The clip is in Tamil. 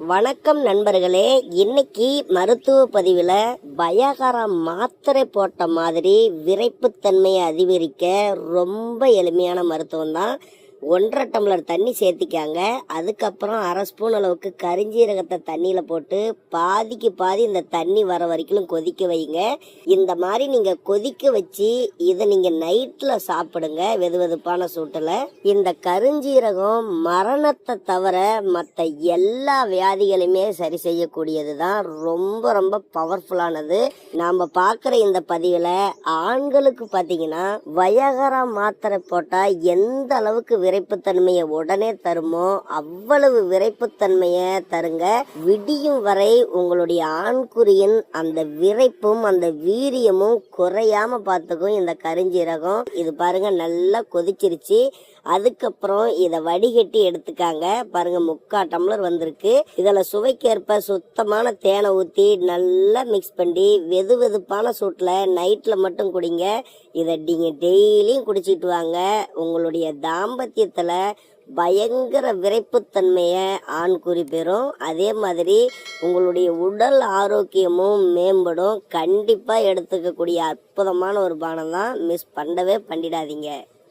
வணக்கம் நண்பர்களே இன்னைக்கு மருத்துவ பதிவில் பயகர மாத்திரை போட்ட மாதிரி விரைப்புத்தன்மையை அதிகரிக்க ரொம்ப எளிமையான மருத்துவம் தான் ஒன்றரை டம்ளர் தண்ணி சேர்த்திக்காங்க. அதுக்கப்புறம் அரை ஸ்பூன் அளவுக்கு கரிஞ்சீரகத்தை தண்ணியில் போட்டு பாதிக்கு பாதி இந்த தண்ணி வர வரைக்கும் கொதிக்க வைங்க. இந்த மாதிரி நீங்கள் கொதிக்க வச்சு இதை நீங்கள் நைட்டில் சாப்பிடுங்க வெது வெதுப்பான சூட்டில். இந்த கருஞ்சீரகம் மரணத்தை தவிர மற்ற எல்லா வியாதிகளையுமே சரி செய்யக்கூடியது தான் ரொம்ப ரொம்ப பவர்ஃபுல்லானது நாம் பார்க்குற இந்த பதிவில் ஆண்களுக்கு பார்த்தீங்கன்னா வயகரா மாத்திரை போட்டால் எந்த அளவுக்கு விரைப்புத்தன்மையை உடனே தருமோ அவ்வளவு விரைப்புத்தன்மையை தருங்க. விடியும் வரை உங்களுடைய ஆண்குறியின் அந்த விரைப்பும் அந்த வீரியமும் குறையாம பார்த்துக்கும் இந்த கரிஞ்சீரகம். இது பாருங்க நல்லா கொதிச்சிருச்சு. அதுக்கப்புறம் இதை வடிகட்டி எடுத்துக்காங்க. பாருங்க முக்கா டம்ளர் வந்திருக்கு. இதில் சுவைக்கேற்ப சுத்தமான தேனை ஊற்றி நல்லா மிக்ஸ் பண்ணி வெது வெதுப்பான சூட்டில் நைட்டில் மட்டும் குடிங்க. இதை நீங்கள் டெய்லியும் குடிச்சிட்டு வாங்க. உங்களுடைய தாம்பத்தியத்தில் பயங்கர விரைப்புத்தன்மையை ஆண் குறி அதே மாதிரி உங்களுடைய உடல் ஆரோக்கியமும் மேம்படும். கண்டிப்பாக எடுத்துக்கக்கூடிய அற்புதமான ஒரு பானம் தான் மிஸ் பண்ணவே பண்ணிடாதீங்க.